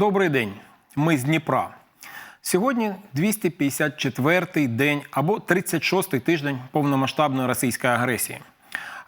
Добрий день. Ми з Дніпра. Сьогодні 254-й день або 36-й тиждень повномасштабної російської агресії.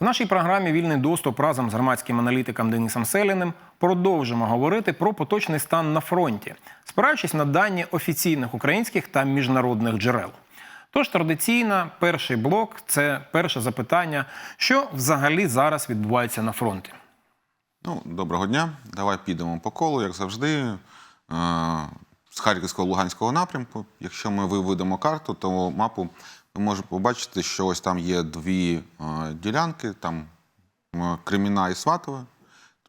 В нашій програмі Вільний доступ разом з громадським аналітиком Денисом Селіним продовжимо говорити про поточний стан на фронті, спираючись на дані офіційних українських та міжнародних джерел. Тож традиційно, перший блок це перше запитання, що взагалі зараз відбувається на фронті. Ну, доброго дня. Давай підемо по колу, як завжди. Е, З Харківського Луганського напрямку. Якщо ми виведемо карту, то мапу ми можемо побачити, що ось там є дві е, ділянки, там е, Креміна і Сватове.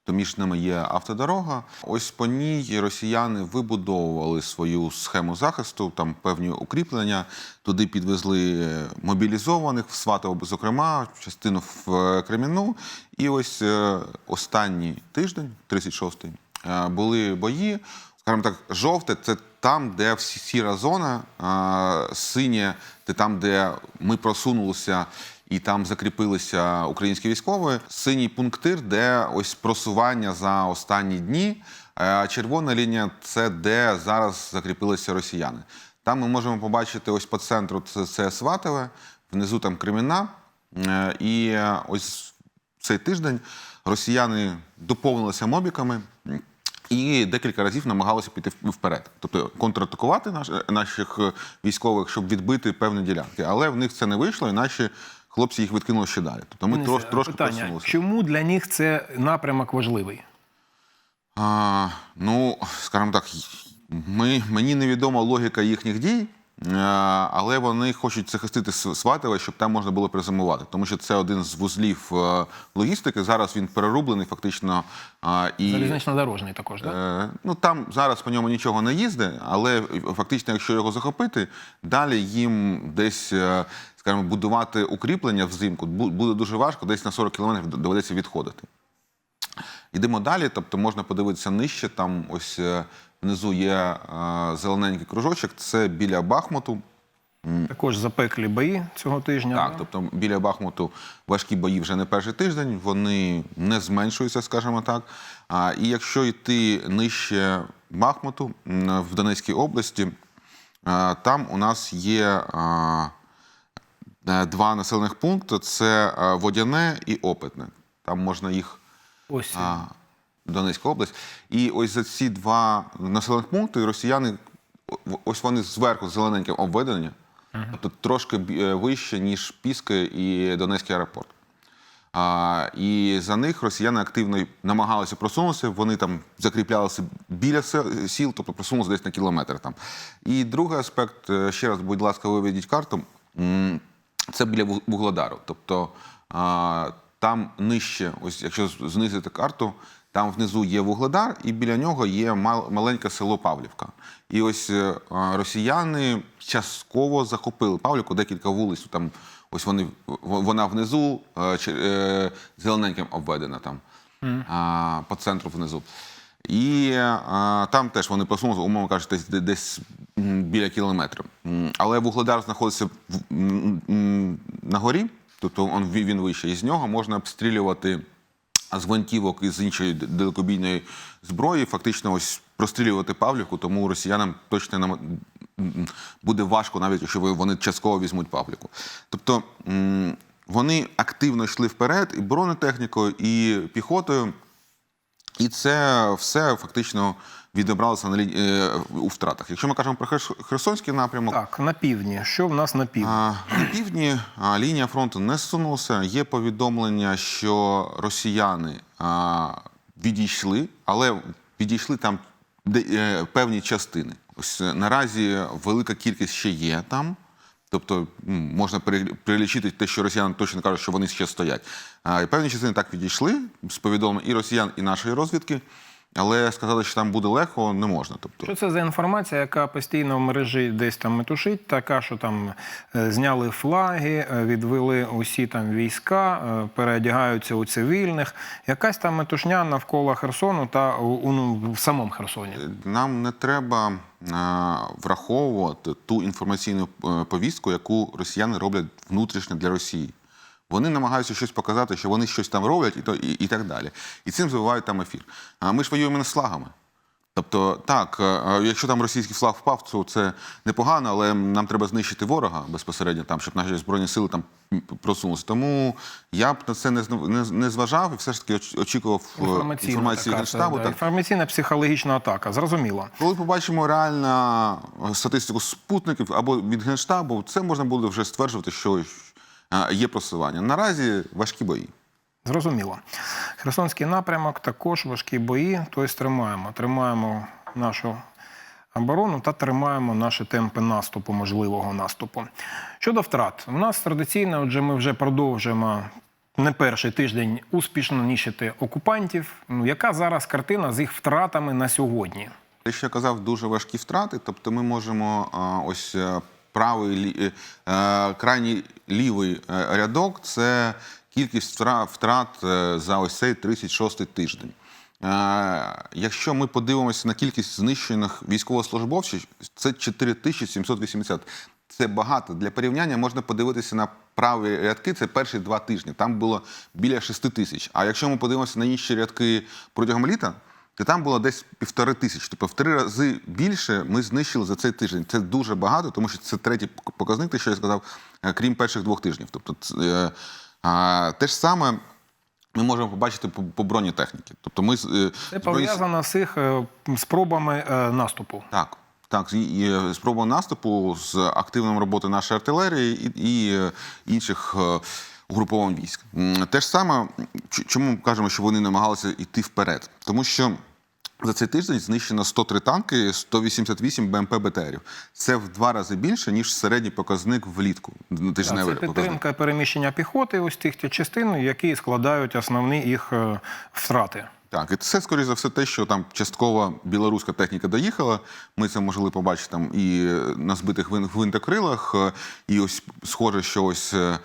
Тобто між ними є автодорога. Ось по ній росіяни вибудовували свою схему захисту, там певні укріплення. Туди підвезли мобілізованих в Сватово, зокрема, частину в е, Креміну. І ось е, останній тиждень, 36-й, е, були бої. Скажімо так, жовте це там, де всі- сіра зона, синє це там, де ми просунулися і там закріпилися українські військові. Синій пунктир, де ось просування за останні дні. Е, Червона лінія це де зараз закріпилися росіяни. Там ми можемо побачити ось по центру це, це Сватове, внизу там Креміна. Е, І ось цей тиждень росіяни доповнилися мобіками. І декілька разів намагалися піти вперед, тобто контратакувати наш, наших військових, щоб відбити певні ділянки. Але в них це не вийшло, і наші хлопці їх відкинули ще далі. Тобто ми трош, трошки питання, просунулися. чому для них це напрямок важливий? А, ну, скажімо так, ми, мені невідома логіка їхніх дій, е, але вони хочуть захистити Сватове, щоб там можна було призимувати. Тому що це один з вузлів е, логістики. Зараз він перерублений фактично. І... Залізнично-дорожний також, так? Е, Ну там зараз по ньому нічого не їздить, але фактично, якщо його захопити, далі їм десь, скажімо, будувати укріплення взимку буде дуже важко, десь на 40 кілометрів доведеться відходити. Йдемо далі, тобто можна подивитися нижче. Там ось е, внизу є е, зелененький кружочок, це біля Бахмуту. Також запеклі бої цього тижня. Так, да? тобто біля Бахмуту важкі бої вже не перший тиждень, вони не зменшуються, скажімо так. А, і якщо йти нижче Бахмуту в Донецькій області, а, там у нас є е, два населених пункти: це Водяне і Опитне. Там можна їх Ось а, Донецька область. І ось за ці два населених пункти росіяни, ось вони зверху зелененьким обведені, тобто трошки е, вище, ніж Піски і Донецький аеропорт. А, і за них росіяни активно намагалися просунутися. Вони там закріплялися біля сіл, тобто просунулися десь на кілометр там. І другий аспект, е, ще раз, будь ласка, виведіть карту. Це біля Вуг- Вугледару. Тобто а, там нижче, ось якщо знизити карту, там внизу є Вугледар, і біля нього є мал- маленьке село Павлівка. І ось е, а, росіяни частково захопили Павлівку, декілька вулиць. Там ось вони вона внизу е, е, зелененьким обведена там а, по центру внизу. І а, там теж вони просунулися, умовно кажучи, десь, десь біля кілометра. Але Вугледар знаходиться в, на горі, тобто он, він вище. І з нього можна обстрілювати з гвинтівок і з іншої далекобійної зброї, фактично ось прострілювати Павлівку, тому росіянам точно нам буде важко, навіть якщо вони частково візьмуть Павлівку. Тобто вони активно йшли вперед і бронетехнікою, і піхотою. І це все фактично відобралося на лі... е, у втратах. Якщо ми кажемо про Херс- Херсонський напрямок, так, на півдні. Що в нас на півдні? на півдні лінія фронту не зсунулася. Є повідомлення, що росіяни відійшли, але відійшли там де, е, певні частини. Ось е, наразі велика кількість ще є там. Тобто можна пере- перелічити те, що росіяни точно кажуть, що вони ще стоять. А, і певні частини так відійшли з повідомлень і росіян, і нашої розвідки, але сказати, що там буде легко, не можна. Тобто, Що це за інформація, яка постійно в мережі десь там метушить, така, що там е, зняли флаги, е, відвели усі там війська, е, переодягаються у цивільних. Якась там метушня навколо Херсону та у, у- ну, в самому Херсоні. нам не треба а, враховувати ту інформаційну повістку, яку росіяни роблять внутрішньо для Росії. Вони намагаються щось показати, що вони щось там роблять, і то і, і так далі. І цим забивають там ефір. А ми ж воюємо не з флагами. Тобто, так, е, е, якщо там російський флаг впав, то це непогано, але нам треба знищити ворога безпосередньо, там, щоб наші збройні сили там просунулися. Тому я б на це не, не, зважав і все ж таки оч- очікував е, Інформаційна інформації така, Генштабу. да, Так. інформаційна психологічна атака, зрозуміло. Коли побачимо реальну статистику спутників або від Генштабу, це можна буде вже стверджувати, що є просування. Наразі важкі бої. Зрозуміло. Херсонський напрямок також важкі бої, тобто тримаємо. Тримаємо нашу оборону та тримаємо наші темпи наступу, можливого наступу. Щодо втрат, у нас традиційно, отже, ми вже продовжуємо не перший тиждень успішно нищити окупантів. Ну, яка зараз картина з їх втратами на сьогодні? Те, що я казав, дуже важкі втрати. Тобто, ми можемо а, ось е, правий е, е, крайній лівий е, рядок це кількість втрат за ось цей 36-й тиждень. Якщо ми подивимося на кількість знищених військовослужбовців, це 4780. Це багато. Для порівняння можна подивитися на праві рядки, це перші два тижні. Там було біля 6 тисяч. А якщо ми подивимося на інші рядки протягом літа, то там було десь півтори тисячі. Тобто в три рази більше ми знищили за цей тиждень. Це дуже багато, тому що це третій показник, те, що я сказав, е, крім перших двох тижнів. Тобто, це, е, а, те ж саме. Ми можемо побачити по, по бронетехніці. Тобто ми е, Це збройні- пов'язано з їх спробами наступу. так, так, і, і спроба наступу з активною роботою нашої артилерії і, і інших угруповань військ. Те ж саме, чому ми кажемо, що вони намагалися йти вперед? Тому що за цей тиждень знищено 103 танки, 188 БМП БТРів. Це в два рази більше, ніж середній показник влітку. Так, Це Тижневий показник. підтримка переміщення піхоти, ось тих частин, які складають основні їх е, втрати. Так, і це, скоріше за все, те, що там частково білоруська техніка доїхала. Ми це могли побачити там і на збитих вин- гвинтокрилах. е, І ось схоже, що ось е,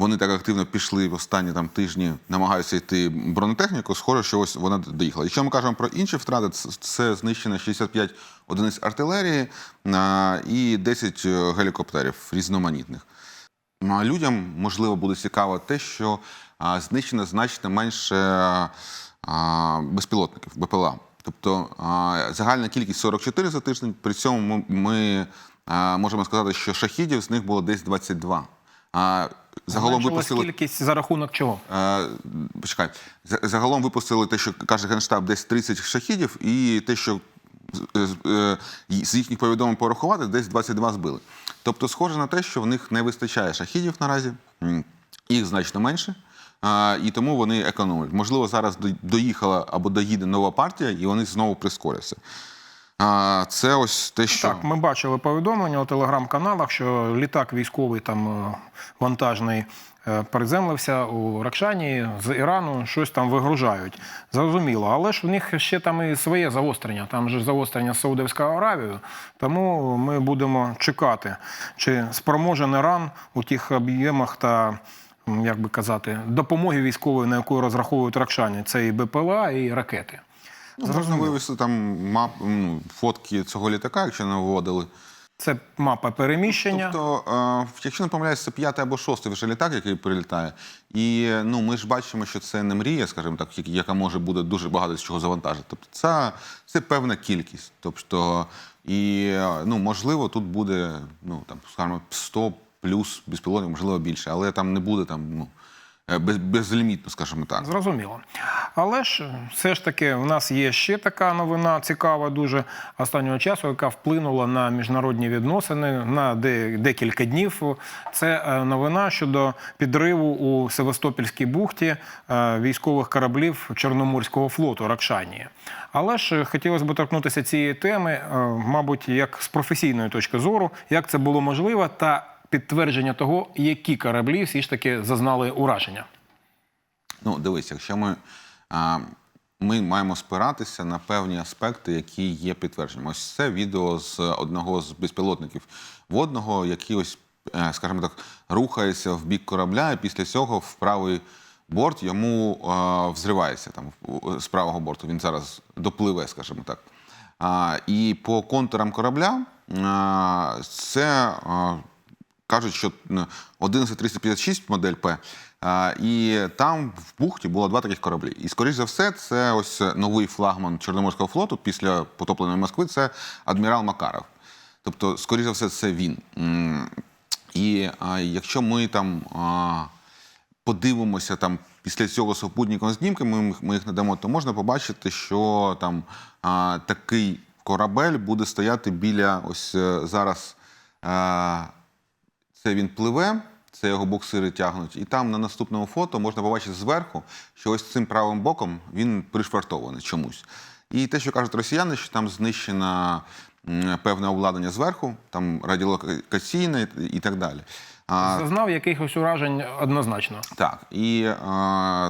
вони так активно пішли в останні там тижні, намагаються йти бронетехніку. Схоже, що ось вона доїхала. Якщо ми кажемо про інші втрати, це, знищено 65 одиниць артилерії е, і 10 гелікоптерів різноманітних. Ну, людям можливо буде цікаво те, що знищено значно менше безпілотників БПЛА. Тобто загальна кількість 44 за тиждень. При цьому ми можемо сказати, що шахідів з них було десь 22. Загалом випустили кількість за рахунок чого? Е, Почекай, загалом випустили те, що каже Генштаб, десь 30 шахідів, і те, що з- е, їхніх повідомлень порахувати, десь 22 збили. Тобто, схоже на те, що в них не вистачає шахідів наразі, їх значно менше. І тому вони економлять. Можливо, зараз до- доїхала або доїде нова партія, і вони знову прискоряться. А, Це ось те, що Так, ми бачили повідомлення у телеграм-каналах, що літак військовий там е, вантажний е, приземлився у Ракшані з Ірану, щось там вигружають. Зрозуміло, але ж у них ще там і своє загострення. Там же ж загострення з Саудовською Аравією. Тому ми будемо чекати, чи спроможен Іран у тих об'ємах та. Як би казати, допомоги військової, на яку розраховують Ракшані, це і БПЛА, і ракети. Ну, можна вивести там мап, ну, фотки цього літака, якщо не виводили. Це мапа переміщення. Тобто, е, якщо не помиляюсь, це п'ятий або шостий вже літак, який прилітає. І ну, ми ж бачимо, що це не мрія, скажімо так, яка може буде дуже багато з чого завантажити. Тобто, це, це певна кількість. Тобто, і ну, можливо, тут буде ну, там, скажімо, 100 плюс безпілотників, можливо, більше, але там не буде там, ну, без, безлімітно, скажімо так. Зрозуміло. Але ж все ж таки в нас є ще така новина, цікава дуже останнього часу, яка вплинула на міжнародні відносини на де- декілька днів. Це е, новина щодо підриву у Севастопільській бухті е, військових кораблів Чорноморського флоту Ракшанії. Але ж хотілося б торкнутися цієї теми, е, мабуть, як з професійної точки зору, як це було можливо, та підтвердження того, які кораблі всі ж таки зазнали ураження. Ну, дивись, якщо ми, а, ми маємо спиратися на певні аспекти, які є підтвердженням. Ось це відео з одного з безпілотників водного, який ось, е, скажімо так, рухається в бік корабля, і після цього в правий борт йому е, взривається там з правого борту. Він зараз допливе, скажімо так. А, і по контурам корабля а, це. а, кажуть, що 11356 модель П, і там в бухті було два таких кораблі. І, скоріш за все, це ось новий флагман Чорноморського флоту після потопленої Москви, це адмірал Макаров. Тобто, скоріш за все, це він. І якщо ми там подивимося там після цього супутником знімки, ми, ми їх надамо, то можна побачити, що там такий корабель буде стояти біля ось е, зараз. А, це він пливе, це його буксири тягнуть. І там на наступному фото можна побачити зверху, що ось цим правим боком він пришвартований чомусь. І те, що кажуть росіяни, що там знищено певне обладнання зверху, там радіолокаційне і- так далі. Зазнав якихось уражень однозначно. так, і е,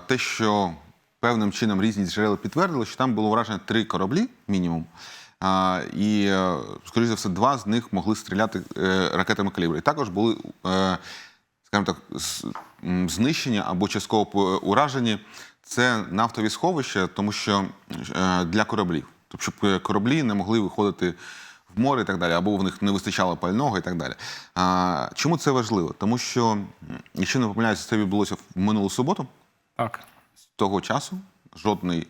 те, що певним чином різні джерела підтвердили, що там було вражено три кораблі мінімум. А, і, е, скоріш за все, два з них могли стріляти е, ракетами калібру. І також були, е, скажімо так, з- м, знищені або частково уражені. Це нафтові сховища, тому що е, для кораблів, тобто, щоб кораблі не могли виходити в море і так далі, або в них не вистачало пального і так далі. А, чому це важливо? Тому що, якщо не помиляюся, це відбулося в минулу суботу. Так. З того часу жодний,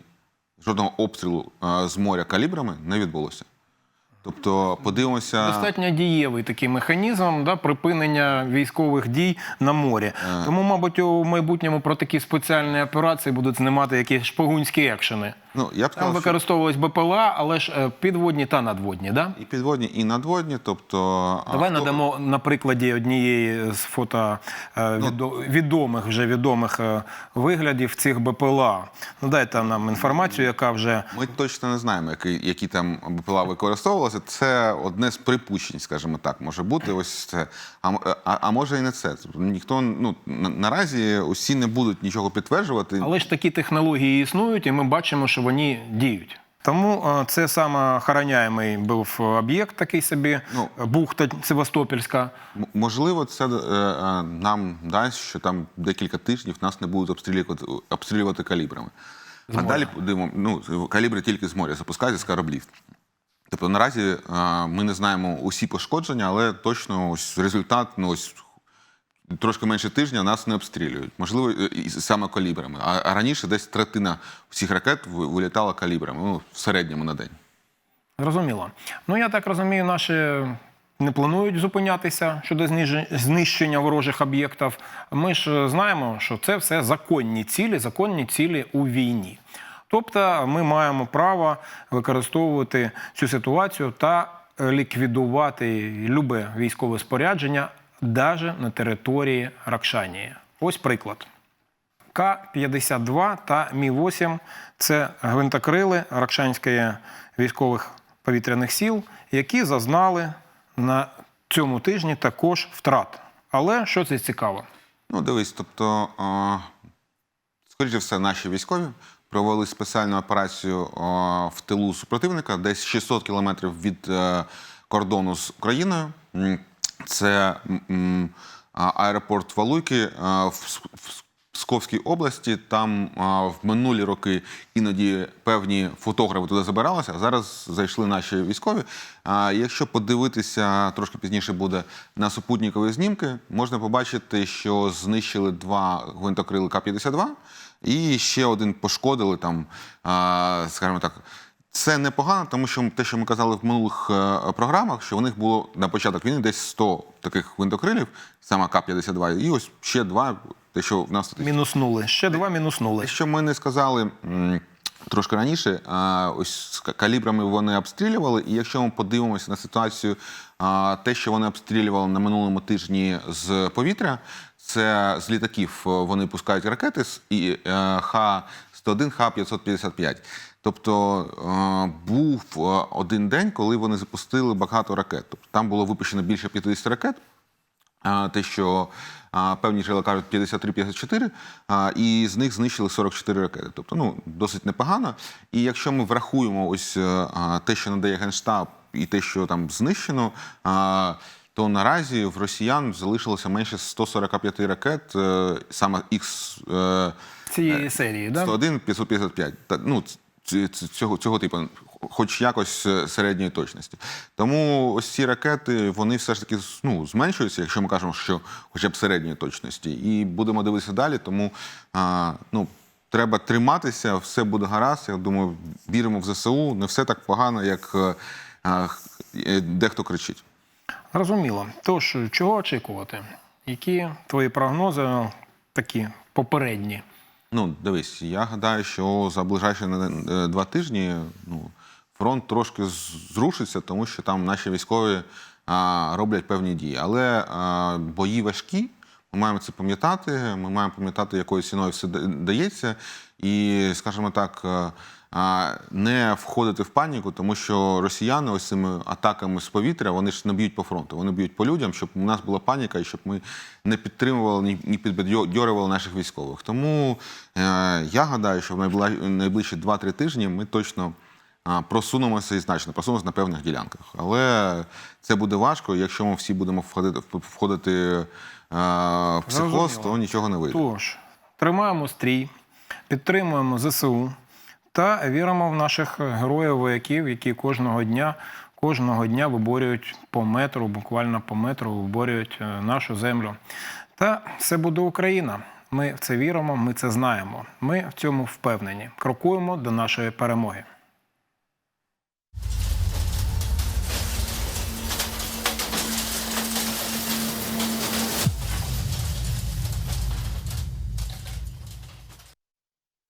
жодного обстрілу з моря калібрами не відбулося. Тобто, подивимося. Достатньо дієвий такий механізм да, припинення військових дій на морі. Тому, мабуть, у майбутньому про такі спеціальні операції будуть знімати якісь шпигунські екшени. Ну, я б Там сказав, що використовувались БПЛА, але ж е, підводні та надводні. Да? і підводні, і надводні. Тобто, Давай хто- надамо на прикладі однієї з фото е, відо- відомих вже відомих е, виглядів цих БПЛА. Ну дайте нам інформацію, яка вже Ми точно не знаємо, які, які там БПЛА використовувалися. Це одне з припущень, скажімо так, може бути. Ось це. А, м- а, а може і не це. Тобто Ніхто ну на- наразі усі не будуть нічого підтверджувати. Але ж такі технології існують, і ми бачимо, що вони діють. Тому е, це саме охороняємий був об'єкт, такий собі Ну. бухта Севастопільська. Можливо, це е, е, нам дасть, що там декілька тижнів нас не будуть обстрілювати, обстрілювати калібрами. А далі будемо, ну, калібри тільки з моря запускаються з кораблів. Тобто наразі е, ми не знаємо усі пошкодження, але точно ось результат, ну ось трошки менше тижня нас не обстрілюють. Можливо, і саме калібрами. А, раніше десь третина всіх ракет вилітала калібрами, ну, в середньому на день. Зрозуміло. Ну я так розумію, наші не планують зупинятися щодо знищення ворожих об'єктів. Ми ж е, знаємо, що це все законні цілі, законні цілі у війні. Тобто ми маємо право використовувати цю ситуацію та е, ліквідувати любе військове спорядження навіть на території Ракшанії. Ось приклад. К-52 та Мі-8 – це гвинтокрили Ракшанської військових повітряних сил, які зазнали на цьому тижні також втрат. Але що це цікаво? Ну, дивись, тобто, а, скоріше все, наші військові провели спеціальну операцію в тилу супротивника, десь 600 кілометрів від е, кордону з Україною. Це аеропорт Валуйки в, Псковській області. Там в минулі роки іноді певні фотографи туди забиралися, а зараз зайшли наші військові. Якщо подивитися трошки пізніше буде на супутникові знімки, можна побачити, що знищили два гвинтокрили К-52 і ще один пошкодили там, скажімо так. Це непогано, тому що те, що ми казали в минулих е, програмах, що у них було на початок війни десь 100 таких гвинтокрилів, саме К-52, і ось ще два, те, що в нас Мінуснули. Ще два мінуснули. те, що ми не сказали трошки раніше, а, ось з калібрами вони обстрілювали. І якщо ми подивимося на ситуацію, те, що вони обстрілювали на минулому тижні з повітря, це з літаків е, вони пускають ракети з і е, Х-101, Х-555. Тобто е, був е, один день, коли вони запустили багато ракет. Тобто там було випущено більше 50 ракет. Те, що певні джерела кажуть 53-54, а, і з них знищили 44 ракети. Тобто, ну, досить непогано. І якщо ми врахуємо ось е, те, що надає Генштаб, і те, що там знищено, то наразі в росіян залишилося менше 145 ракет, е, саме Х Цієї серії, да? 101 555. Та, ну, цього, цього типу. хоч якось е, середньої точності. Тому ось ці ракети вони все ж таки ну, зменшуються, якщо ми кажемо, що хоча б середньої точності. І будемо дивитися далі. Тому а, ну, треба триматися, все буде гаразд. Я думаю, віримо в ЗСУ. Не все так погано, як е, е, дехто кричить. Зрозуміло. Тож, чого очікувати? Які твої прогнози такі попередні? Ну, дивись, я гадаю, що за ближайші е, два тижні ну, фронт трошки зрушиться, тому що там наші військові а, роблять певні дії. Але а, бої важкі. Ми маємо це пам'ятати. Ми маємо пам'ятати, якою ціною все дається, і, скажімо так, е, не входити в паніку, тому що росіяни ось цими атаками з повітря вони ж не б'ють по фронту, вони б'ють по людям, щоб у нас була паніка і щоб ми не підтримували, ні, підбадьорювали наших військових. Тому е, я гадаю, що в найближчі 2-3 тижні ми точно просунемося і значно просунемося на певних ділянках. Але це буде важко. Якщо ми всі будемо входити, входити в психоз, Зрозуміло. то нічого не вийде. Тож, тримаємо стрій, підтримуємо ЗСУ та віримо в наших героїв-вояків, які кожного дня, кожного дня виборюють по метру, буквально по метру, виборюють е, нашу землю. Та все буде Україна. Ми в це віримо, ми це знаємо. Ми в цьому впевнені. Крокуємо до нашої перемоги.